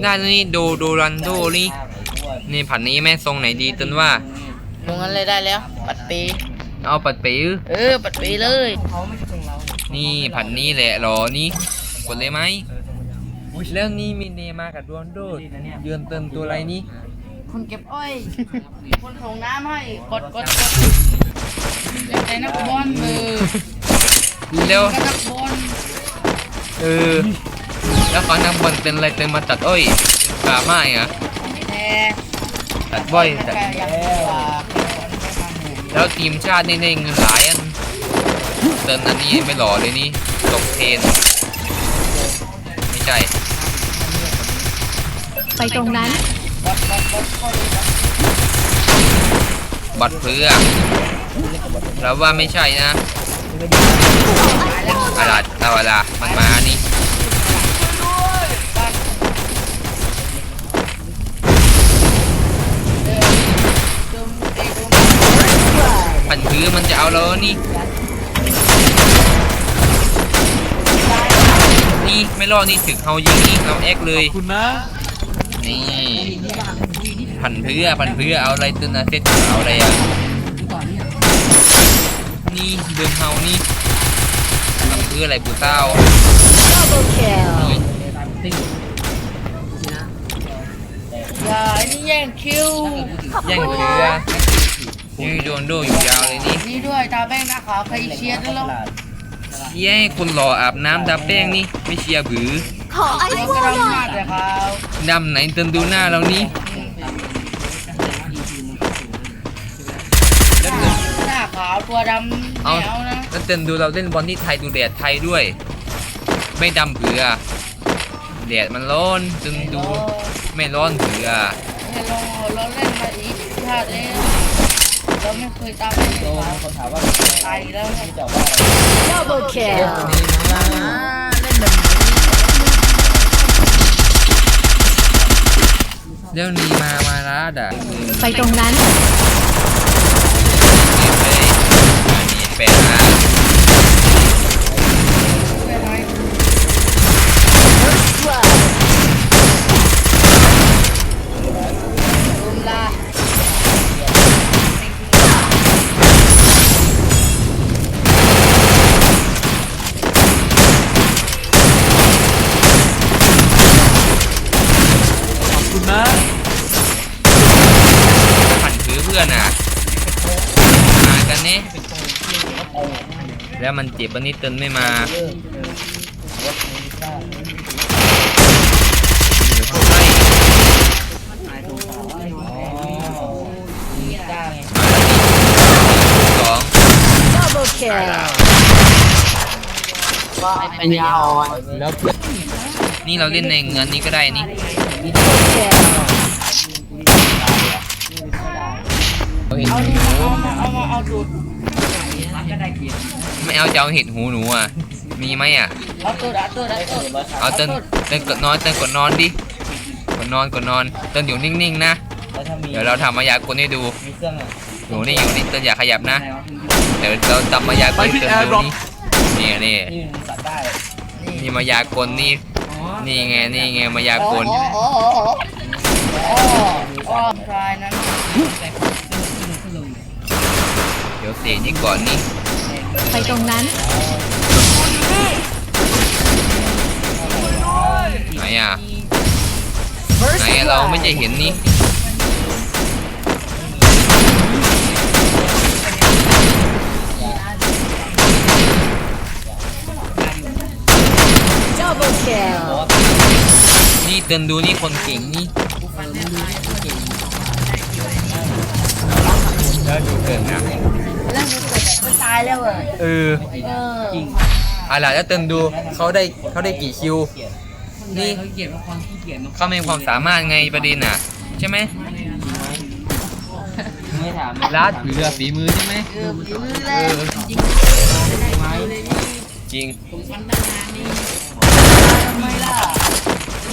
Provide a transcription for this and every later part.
ได้แล้วนี่โดโดรันโดนี่นี่ผันนี้แม่ทรงไหนดีต้นว่า ลงนั้นเลยได้แล้ว ปัดปี เอาปัดปิ้วเออ ปัดปีเลย นี่ผันนี้แหละหรอนี่กดเลยไหมแล้วนี่มีเนมากับดวนโดเยือนเติมตัวอะไรนี่คนเก็บอ้อย คนส่งน้ำให้ กดกดกดเล่นแต่นักบอลเออแล้วก็นักบอลเออ แล้วฟังนักบอลเป็นอะไรเติมมาตัดอ้อยกาไม่อะแต่ตัดบ่อยแต่ตัดอยากให้ว่าแล้วทีมชาตินี่ได้เงินหลายอันเติมอันนี้ไม่หล่อเลยนี่ตกเทรนไม่ใช่ไปตรงนั้นบอลบอลบอลก็ดีนะบัตรเพื่อเราว่าไม่ใช่นะอะไรเอาอะไรมันมานี่ ผันพื้มันจะเอาเรานี่ นี่ไม่รอดนี่ถึงเขายิงนี่เราแอกเลย คุณนะนี่ผันเพื่อผันเพื่อเอาอะไรตัวนะเซตเอาอะไรอะ นี่เดินเฮานี่ผันเพื่ออะไรบูเต้า double kill อย่าไอ้นี่แย่งคิว แย่งเรือ นี่โดนโดอยู่ยาวเลยนี่นี่ด้วยตาแป้งหน้าขาวใครเชียร์ด้วยแล้วเย้คนหล่ออาบน้ำดาแป้งนี่ไม่เชียร์บือขอไอเราซ์ก็บอลทำหหน่น้าอยแต่ขาวดำไหนเติมดูหน้าเรานี่หน้าขาวตัวดำเอาไม่เอานะแล้วเติมดูเราเล่นบอลที่ไทยดูแดดไทยด้วย ไม่ดำเผือแดดมันร้อนเติมดูไม่ร้อนเผือเห็นเราเราเล่นมาอีกชาติเอง เราไม่เคยตามไปเลยตายแล้วเนี่ย double kill อ่าเล่นแบบนี้เดี๋ยวนี้มา มาลาดอะไปตรงนั้น เก็บไปอันนี้แปดนะ เป็นไง blood รุมลา ขอบคุณนะ ผันผือเพื่อนอะมากันนี่แล้วมันเจ็บวันนี้เติมไม่มาเดี๋ยวพวกไล่มีตาไงสอง double kill เป็นยาอะแล้วเพื่อนนี่เราเล่นในเงินนี้ก็ได้นี่ double kill เอาเห็ดเอาหูดิเอามาเอามาเอาดูด ไม่เอาจะเอาเห็ดหูหนูอะ มีไหมอะ เอาตัวดเอาตัวดเอาตัวดเอาเต้นเต้นกดนอนเต้นกดนอนดิ กดนอนกดนอนเต้นอยู่นิ่งๆนะเดี๋ยวเราทำมายากลให้ดูอยู่นี่อยู่นี่เต้นอย่าขยับนะเดี๋ยวเราทำมายากลให้เต้นดูนี่นี่นี่นี่มายากลนี่ นี่ไงนี่ไงมายากล โอ้โอ้โอ้โอ้โอ้โอ้ทรายนั้นเดี๋ยวเสียนี่ก่อนนี่ ไปตรงนั้นไหนอะไหนอะเราไม่จะเห็นนี่ double kill นี่เต้นดูนี่คนเก่งนี่แล้วดูเกินนะ แล้วมันเกิดมันตายแล้วเหรอเออเอออะไรแล้วเติมดูเขาได้เขาได้กี่คิว นี่เขามีความสามารถไงประเด็นอะ ใช่ไหมลาดหรือเรือฝีมือใช่ไหมเออฝีมือเอแล้วอจริงจริงทำไมล่ะ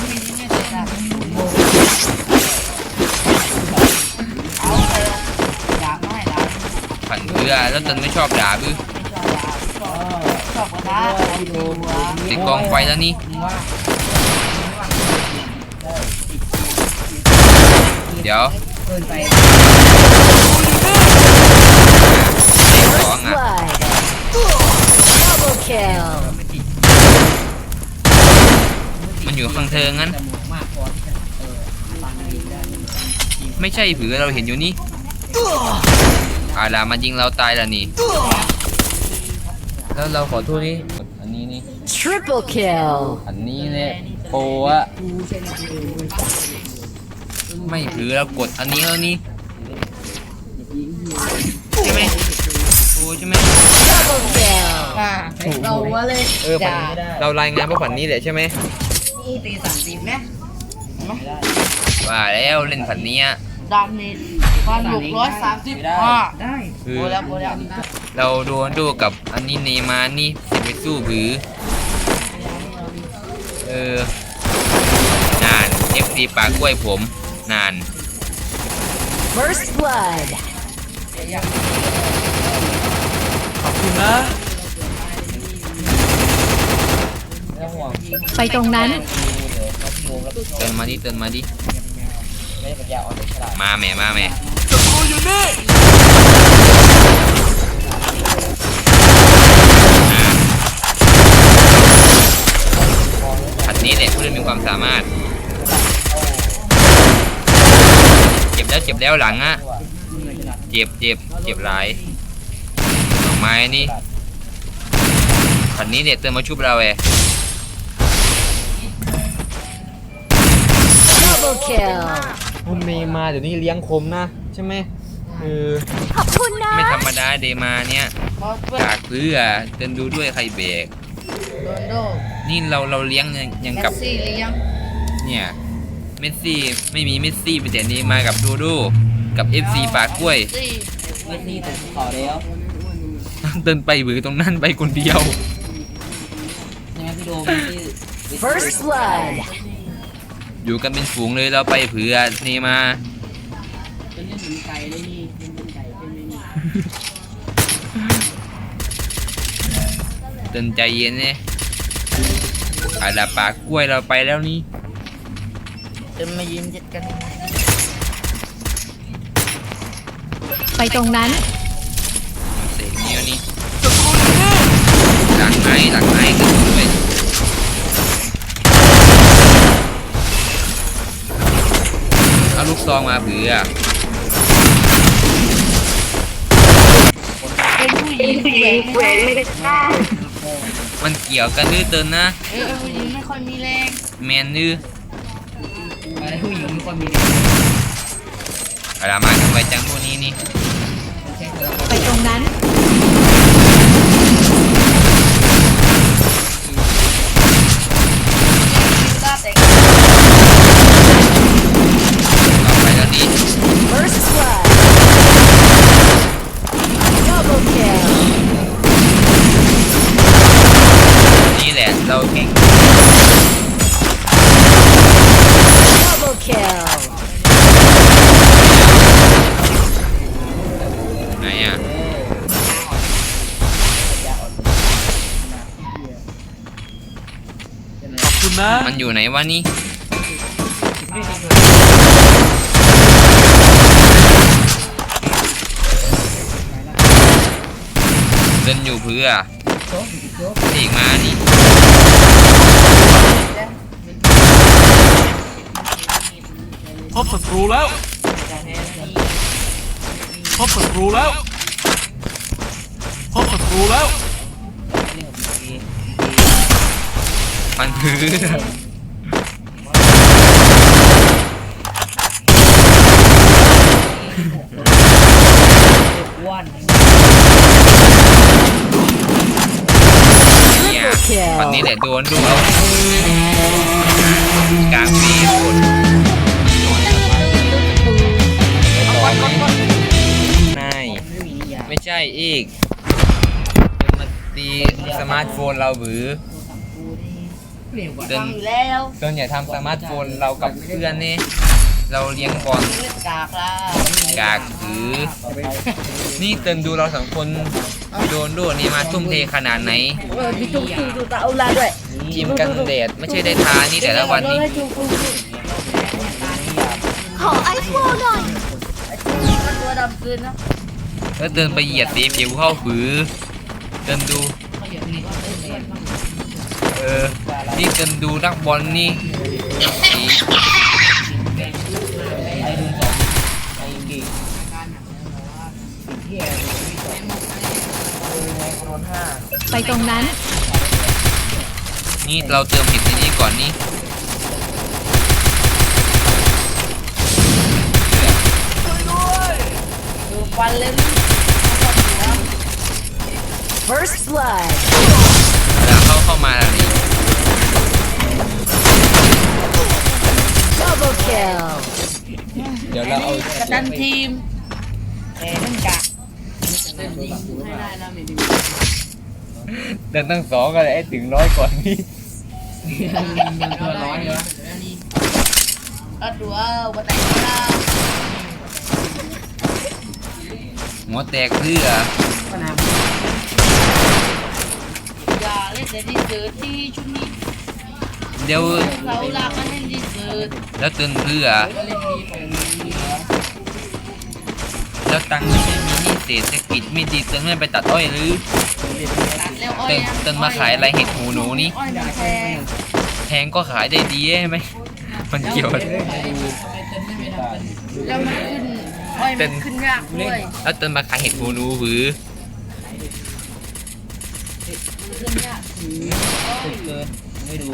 มีนี่ไม่เสร็จอะ อแล้วติมไม่ชอบด่าบื้อชอบกระดาติดกองไฟแล้วนี่ เดี๋ยวเกินไปสองอะ Double kill. มันอยู่ข้างเธองั้นจมูกมากพอที่จะเงดีได้ไม่ใช่ผือเราเห็นอยู่นี่ อาล่ะมันยิงเราตายแล้วนี่ แล้วเราขอโทษนี่อันนี้นี่ Triple kill. อันนี้เนี่ยโปรอะกูเช่นกูไม่ผือเรากดอันนี้แล้วนี่ใช่ไหมโอ้ใช่ไหม Double kill. อ่าเราว่าเลยเออผันเรารายงานว่าผันนี้แหละใช่ไหมนี่ตีสามสิบไหมว่าแล้วเล่นผันนี้อะดาเมจ ความหกร้อยสามสิบห้าได้คือ โบแล้วโบแล้วเราโดนดูกับอันนี้เนย์มาร์นี่สิไปสู้ผือ เออนาน FC ปากกล้วยผมนาน First blood. ขอบคุณนะไปตรงนั้น เตือนมาดิเตือนมาดิ มาแม่มาแม่ อ่าผัดนี้เนี่ยผู้เล่นมีความสามารถ เจ็บแล้วเจ็บแล้วหลังอะเจ็บเจ็บเจ็บหลายดอกไม้นี่ผัดนี้เนี่ยเตือนมาชุบเราเอง Double kill. คุณเมย์มาเดี๋ยวนี้เลี้ยงคมนะ ใช่ไหม คือขอบคุณนะ ไม่ธรรมดาเดมาเนี่ยเพราะเพื่อนกากเพื่อเดินดูด้วยใครเบรกโรนลโดนี่เราเราเลี้ยงยังยังแมกับสซี่เลี้ยงเนี่ยเมสซี่ไม่มีเมสซี่ไปแต่นี้มากับดูดูกับ FC ปากกล้วยซี่ไม่ที่ตกขอแล้วเดินไปบือตรงนั้นไปคนเดียว ใช่ไหมพี่โดมที่ First blood. อยู่กันเป็นฝูงเลยเราไปเผื่อนี่มาเป็นเล่นเหมือนไก่เลยนี่เป็นเป็นไก่เป็น ไม่นี่เดินใจเย็นเนี่ยอาดาปากกล้วยเราไปแล้วนี่จะมายืนเจ็ดกันไปตรงนั้นเสกนี่วนี่หลังไม้หลังไม้กันด้วยเอาลูกซองมาเผื่อ เป็นผู้หญิงผู้หญิงแหวนไม่ได้มันเกี่ยวกันดื้อเตินนะเออผู้หญิงไม่ค่อยมีแรงแมนดื้ออะไรผู้หญิงไม่ค่อยมีแรงอาดามาทำไมจังพวกนี้นี่ วะนี่เดินอยู่เพื่ออีกมานี่พบศัตรูแล้ว พบศัตรูแล้ว พบศัตรูแล้ว มันเพื่อ วนเนี่ยวันนี้แหละโดนดูเอากลางปีหมดนายไม่ใช่อีกมันมาตีสมาร์ทโฟนเราบือเร็วกว่าเดินทำอยู่แล้วเดินอย่าทำสมาร์ทโฟนเรากับเพื่อนนี่ เราเลี้ยงบอลเลือดกากละกากถือ นี่เตินดูเราสองคนโดนดูนี่มาทุ่มเทขนาดไหนเออมีจุกจุกจุกตาอุลาด้วยครีมกันแดดไม่ใช่ได้ทานี่แต่ละวันนี้จุกจุกจุกขอไอโฟนด้วยนะแล้วเดินไปเหยียดสีผิวเข้าผือเดินดู เออ นี่เดินดูนักบอลนี่ ไปตรงนั้น นี่เราเติมผิดในนี้ก่อนนี่ดูฟันเลยนี่ First blood. เวลาเข้าเข้ามาแล้วนี่ Double kill. เดี๋ยวเราเอากระดันทีมเอ้มันกะไม่ได้แล้วไม่ได้ เดินตั้งสองกันเลยไอ้ถึงร้อยก่อนนี่ยังตัวร้อนอยู่วะเอาดูเอาบันไดข้าวหัวแตกเพื่อก็น้อย่าเล่นแต่ดีเสือที่ชุดนี้เดี๋ยวเขาลากมาเล่นดีเสือแล้วเตือนเพื่อำเล่นดีของดีเหรอแล้วตังค์ไม่มีหนี่เศรษฐกิจไม่ดีเตือนไม่ไปตัดอ้อยหรือตัดแล้วอ้อย เตือนนะเตือนมาขายอะไรเห็ดหูหนูนี่อ้อยมันแพงแพงก็ขายได้ดีใช่ไหมมันเกี่ยวอะไรแล้วมันขึ้นอ้อยมันขึ้นยากด้วยแล้วเตือนมาขายเห็ดหูหนูหรือขึ้นยากสุดเกินไม่ดู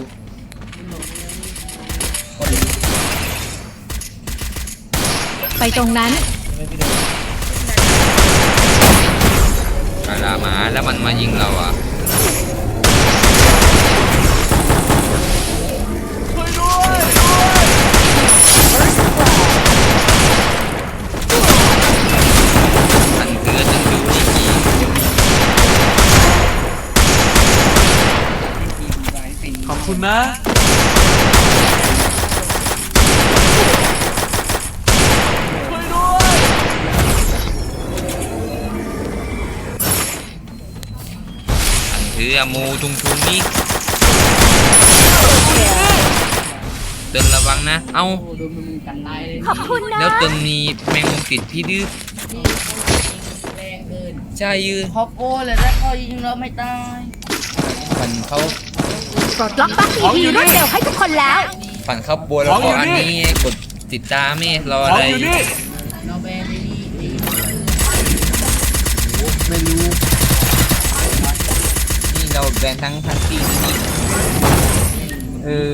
ไปตรงนั้นไม่ไปดู เวลามาแล้วมันมายิงเราอะมันเพื่อจะดูดีขอบคุณนะ มันกันไล่เลยขอบคุณนะ แล้วเตือนมีแมงมุมติดพี่ดื้อแรงเกินใช่ยืนพอโก้เลยแล้วก็ยิงเราไม่ตายฝันเขาปลดล็อกบัคของทีอยู่รวดนี่เร็วให้ทุกคนแล้ว ฝันเขาบัวแล้วของอก็ยู่อันนี่นี้กดติดตามไม่รอขอะองไร บนทั้งทั้งทีมนี่เออ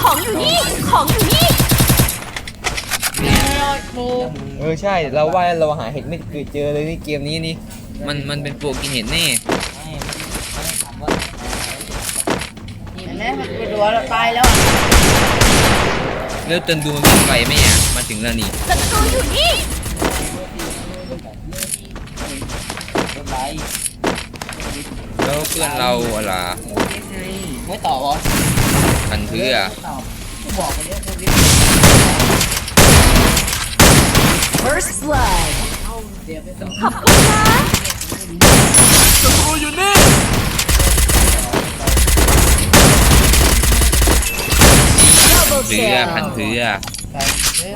ของอยู่นี่ ของอยู่นี่ไม่รอดโบเออใช่เราว่าเราหาเห็ดไม่เคยเจอเลยนี่เกมนี้นี่มันมันเป็นปลวกกินเห็ดแน่เห็นไหมมันไปดัวเราตายแล้วอะแล้วเตินดูมันวิ่งไวไหมอะมาถึงแล้วนี่ศัตรูอยู่นี่รถไล่ แล้วเพื่อนเราอะไรไม่ต่อวะพันเพื่อตอบบอกไปเรื่อย First blood เดี๋ยวไปต่อขอบคุณนะศัตรูอยู่นี่ Double เพื่อพัน kill เพื่อ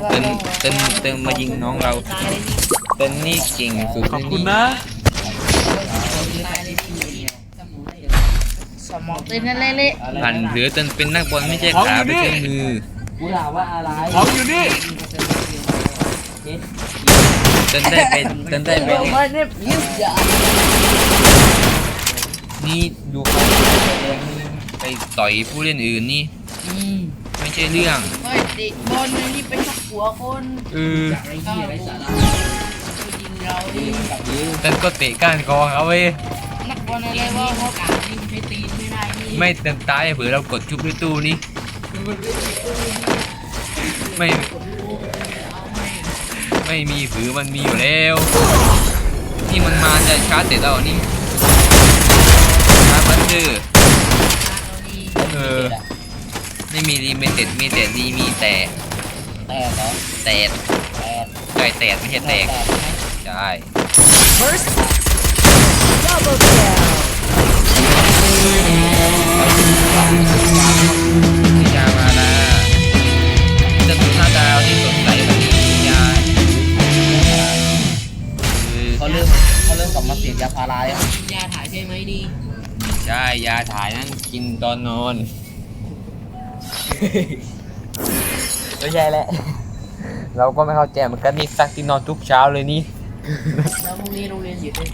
เตินเตินเตินมายิงน้องเราเตินนี่เก่งสุดขอบคุณนะ สมองเต้นนั่นเละพันเพื่อเตินเป็นนักบอลไม่ใช่ขาไม่ใช่มือกูถามว่าอะไรของอยู่นี่เตินได้เป็นเตินได้ๆเป็นเรามาเนี่ยยิ้มอย่านี่ดูเขาไปต่อยผู้เล่นอื่นนี่อืมไม่ใช่เรื่องเฮ้ยติบอลเลยนี่เป็นชักหัวคนเออไอ้เหี้ยไร้สาระยิงเราดิกับยิวเตินก็เตะก้านคอเขาเว้ยนักบอลอะไรวะเขากายิงไปตีน ไม่ได้นี่ไม่เตินตายเผื่อเรากดชุบด้วยตู้นี่ไม่ ไม่มีผือมันมีอยู่แล้ว นี่มันมาจะชาร์จเสร็จแล้วนี่ชาร์จบัตเตอร์เออ ไม่มีรีเมเต็ดมีแต่ดีมีแต่ แต่เหรอแตกแต่ใช่แตกไม่ใช่แตกแต่ไหมใช่ First double kill นิยามาละจะดูหน้าดาวที่สดใสแบบนี้นิยานยาพาราเลยยาถ่ายใช่ไหมนี่ใช่ยาถ่ายนั้นกินตอนนอนไม่ใช่แหละ เราก็ไม่เข้าใจเหมือนกันนี่ซักที่นอนทุกเช้าเลยนี่ แล้วพรุ่งนี้โรงเรียนหยุดเลย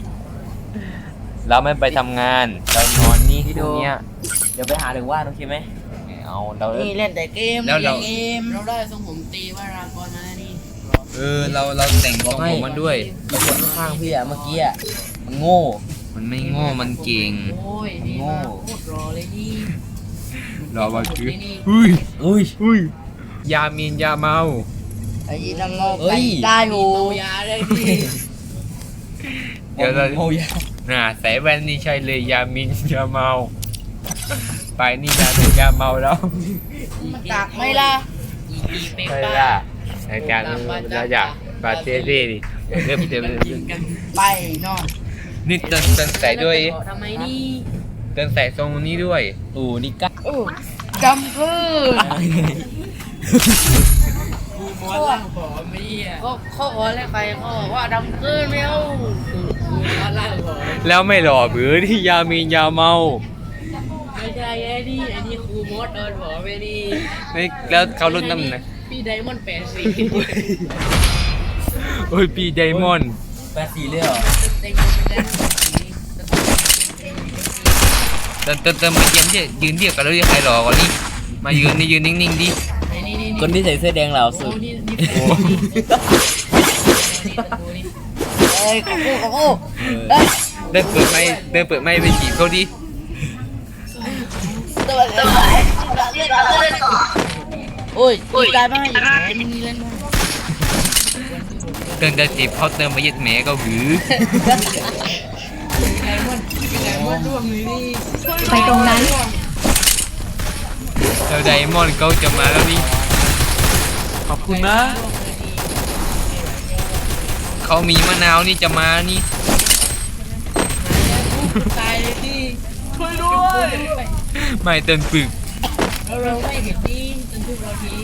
เราไม่ไปทำงาน เรานอน นี่ตรงเนี้ยเดี๋ยวไปหาถึงว่านโอเคไหมไม่เอาเรา นี่เล่นแต่เกมแล้วเราเกมเราได้ทรงผมตีว่ารากรมาแล้วนี่เออเราเราแต่งทรงผมมันด้วยไอ้คนข้างๆพี่อะเมื่อกี้อะมันโง่ มันไม่โง่มันเก่ง โอ้ยนี่โง่มาโคตรรอเลยนี่รอมาคือนี่อุ้ยอุ้ยอุ้ยยามีนยาเมา ไอ้ยี่นั่งงอเอ้ไปย ได้อยู่ยาเลยพี่เดี๋ยวเรา โง่ยา น่ะใส่แว่นนี่ใช่เลยยามินยาเมา ไปนี่ยาเป็นยาเมาแล้วมันตักไหม่ล่ะอีกีเปใช่ป้าล่ะรายการเราอยากปาเต้เร่ดิเริ่มเต็มเลยไปนอนนี่เตินเตินใส่ด้วยทำไมนี่เตินใส่ทรงนี้ด้วยอูนิก้าโอ้จำคืนกูมอสล่างผอมไม่เหี้ยก็เขาบอกอะไรใครเขาบอกว่าดำคืนไม่เอากูมอสล่างผอม แล้วไม่หล่อหรือที่ยามีนยาเมา ไม่ใช่ไอ้นี่ไอ้นี่ครูมดโดนบอกไปนี่ไม่แล้วเขาลดน้ำหนักพี่ไดมอนด์แปดสี่โอ้ยปีไดมอนด์แปดสี่เลยเหรอเต็งเป็นแดนสีเตินเตินเตินมายืนเดียยืนเดียวกันแล้วเรียกใครหล่อกว่านี้ มายืนนี่ยืนนิ่งๆดิไอ้นี่นี่คนที่ใส่เสื้อแดงเหล่าสุโอ้ดนี่นี่แปดนี่นี่ตะกูนี่เอ้ยขอกูขอกูเอ้ยเดินเปิดไม่เดินเปิดไม่ไปจีบเขาดิตัวตัวโอ้ยอีกได้ไหมอีกไหนมึงเล่นมั้ยเตินจะจีบเขาเติมไปยึดแหมก็หือไดมอนด์ไดมอนด์ร่วงเลยนี่ไปตรงนั้นแล้วไดมอนด์เขาจะมาแล้วนี่ขอบคุณนะ เขามีมะนาวนี่จะมานี่ตายเลยที่ช่วยด้วยไม่เตินปึกแล้วเราไม่เห็นนี่จนทุกเราที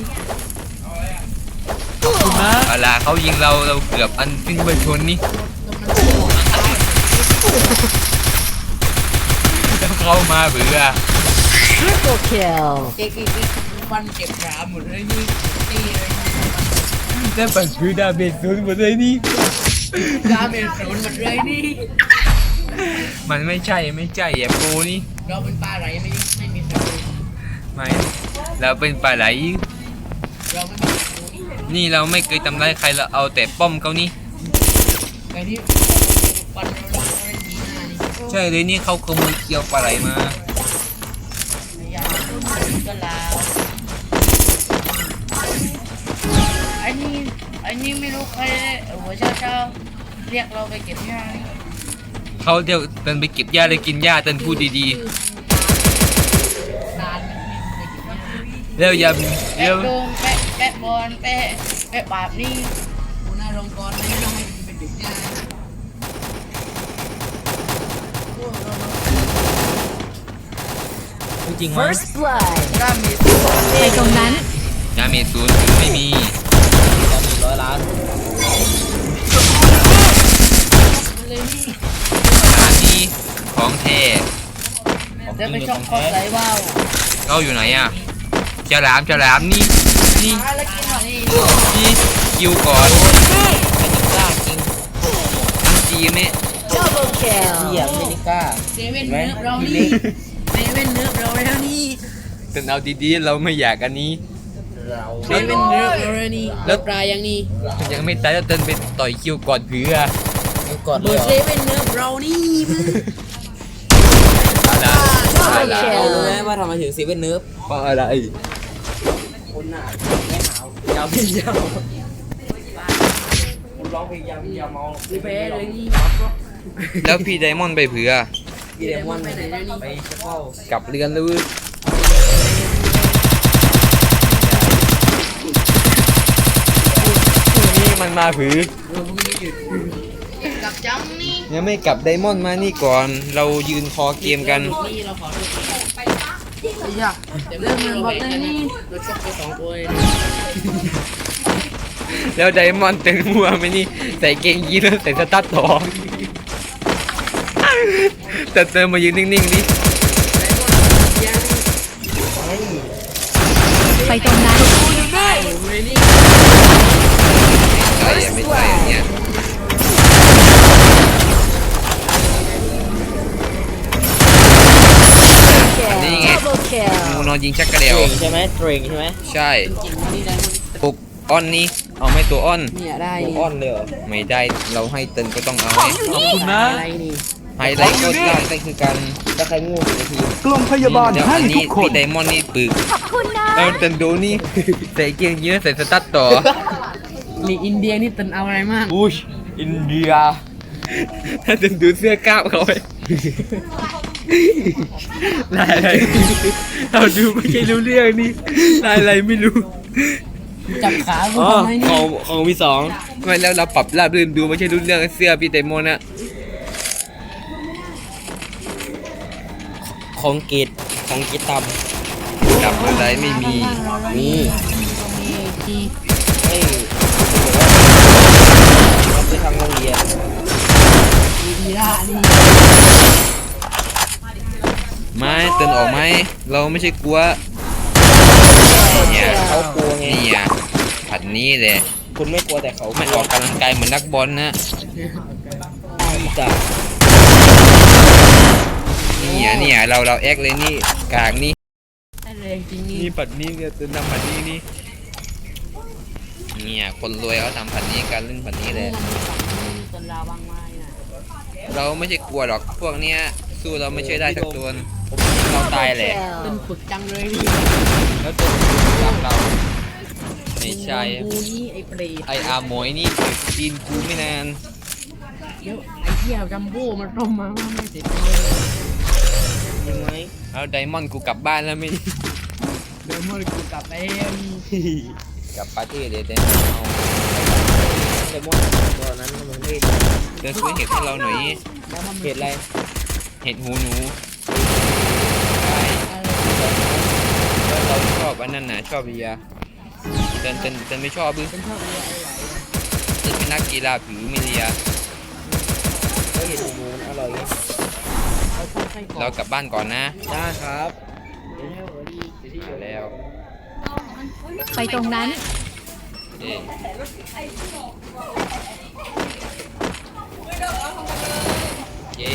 ขอบคุณนะเวลาเขายิงเราเราเกือบอันสิ้นไปชนนี่แล้วเข้ามาเบื่อ Triple kill. เก๊กเก๊กเก๊กฟันเก็บขาหมดเลยนี่ตีเลยแล้วปันคือดาเมจศูนย์หมดเลยนี่ ดาเมจศูนย์หมดเลยนี่ มันไม่ใช่ไม่ใช่แอบโปนี่ เราเป็นปลาไหลไม่ไม่มีศัตรูไม่เราเป็นปลาไหล เราไม่มีศัตรูนี่นี่เราไม่เคยทำร้ายใครเราเอาแต่ป้อมเขานี่ ไอ้ที่ฟันเราเราเล่นดีหน้านี่ใช่เลยนี่เขาขโมยเกียวปลาไหลมา พยายามก็ลาว ไอ้นี่ไม่รู้ใครหัวเช้าเช้าๆเรียกเราไปเก็บหญ้านี่เขาเดี๋ยวเดินไปเก็บหญ้าเลยกินหญ้าเดินพูดดีนานมันไม่ได้เก็บหญ้าๆแล้วอย่าแปะเดี๋ยวโดมแปะแปะบอลแปะแปะบาปนี่หัวหน้าโรงกรไม่ต้องให้มันเป็นเด็กหญ้าจริงมั้ย First blood. ก็มีไปตรงนั้นดาเมจศูนย์ถึงไม่มีจะมี ร้อยล้านเลยนี่สถานที่ของแท้เดี๋ยวไปช่องคอใส่ว่าวเขาอยู่ไหนอะเจ้าหลามเจ้าหลามนี่นี่มาแล้วกินหน่อยนี่นี่ยิวก่อนไม่นิก้าจริงอันจีเนี่ย Double เหี้ย kill. ไม่นิก้าเซเว่นเนื้อเรานี่เซเว่นเนื้อเราแล้วนี่ แต่เอาดีๆ เราไม่อยากอันนี้ เราเซเว่นเนื้อเราแล้วนี่แล้วปลายังนี่ยังไม่ตายแล้วเดินไปต่อยคิวก่อนเผื่อดูก่อนเลเบอยร์เหรเซอเว่นเนื้อเรานี่มึงอะไรอะไรเรารู้ไหมว่าทำไมถึงเซเว่นเนิร์ฟเพราะอะไรคนหนาไม่หาวยาวพี่ยาวคุณร้องเพลงยาวพี่ยาวเมารีเบสเลยนี่แล้วพี่ไดมอนด์ไปเผื่อพี่เดมอนไปไหนแล้วนี่ไปเชฟเฝ้ากลับเรือนแล้วเว้ย มันมาผือกับจังนี่ยังไม่กลับไดมอนด์มานี่ก่อน เรายืนคอเกมกัน นี่เราขอดูไปปะไอ้ยาเริ่มเริ่มบอกเลยนี่โดนชกไปสองตัวเลยแล้วไดมอนด์เต็มหัวไหมนี่ใส่เกงยีนแล้วใส่สตั๊ดต่อแต่เติมมายืนนิ่งๆดิ อนยิงชักกระเดียวใช่ไหมเทรนใช่ไหมใช่เก่งนี่ได้มันปุกอ้อนนี่เอาไหม่ตัวอ้อนเนี่ยได้อ้อนเลยเหรอไม่ได้เราให้เตินก็ต้องเอาไว้ขอบคุณนะ อะไรนี่ไฮไลท์ก็ได้ได้คือการถ้าใครงูในทีมกล่องพยาบาลเดี๋ยวให้อันทุนี้กคพี่นไดมอนด์นี่ปึกขอบคุณนะเออเตินดูนี่ ใส่เกียงเยอะใส่สตั๊ดต่อลีกอินเดียนี่ตันเอาอะไรมากอุ้ยอินเดียถ้าเตินดูเสื้อกล้ามเขาไปลายอะไร เราดูไม่ใช่รู้เรื่องนี่ลายอะไรไม่รู้จับขากูอ๋อทำไมขเนี่อยงของมีสองไม่แล้วเราปรับราบรื่นดูไม่ใช่รู้เรื่องเสื้อพี่ไดมอนด์นะของกีดของกีดตจับอะไรไม่มีำนี่ มีจีให้เรา เตือนออกไหม เราไม่ใช่กลัวเนี่ยเขากลัวไงนี่อะผัดนี้เลยคุณไม่กลัวแต่เขามันออกกำลังกายเหมือนนักบอลนะจ้ะนี่อะนี่อะเราเราแอคเลยนี่กากนี่อะไรจริงนี่นี่ผัดนี้เนี่ยเตือนทำผัดนี้นี่เนี่ยคนรวยเขาทำผัดนี้การเล่นผัดนี้เลยตันลาวบางไม้น่ะเราไม่ใช่กลัวหรอกพวกเนี้ยสู้เราไม่ใช่วยได้สักตัว เราตายแหละตันฝึกจังเลยดิแล้วตัวจับเราไม่ใช่กูนี่ไอ้เปรตไออาร์หมวยนี่กินกูไม่นานเดี๋ยวไอ้เหี้ยจัมโบ้มันต้มมาว่าไม่เสร็จเลยยังไงแล้วไดมอนด์กูกลับบ้านแล้วไม่เดี๋ยวมันกูกลับเองกลับปาร์ตี้เดี๋ยวเดี๋ยวเอาเดมอนตัวนั้นมันไม่เดินซื้อเห็ดให้เราหน่อยแล้วมันเหตุอะไรเห็ดหูหนูใช่แล้ว เราชอบอันนั้นน่ะชอบเบียร์เต้นเต้นเต้นไม่ชอบบึ้งเป็นชอบอะไรอะไรเต้นเป็นนักกีฬาผิวมิเลียก็เห็นหมูมันอร่อยไงเอาชอบไส้กรเราอกกลับบ้านก่อนนะจ้าครับเดี๋ยวเดี๋ยวดีมาแล้ว ไปตรงนั้นเอ๊ะเย้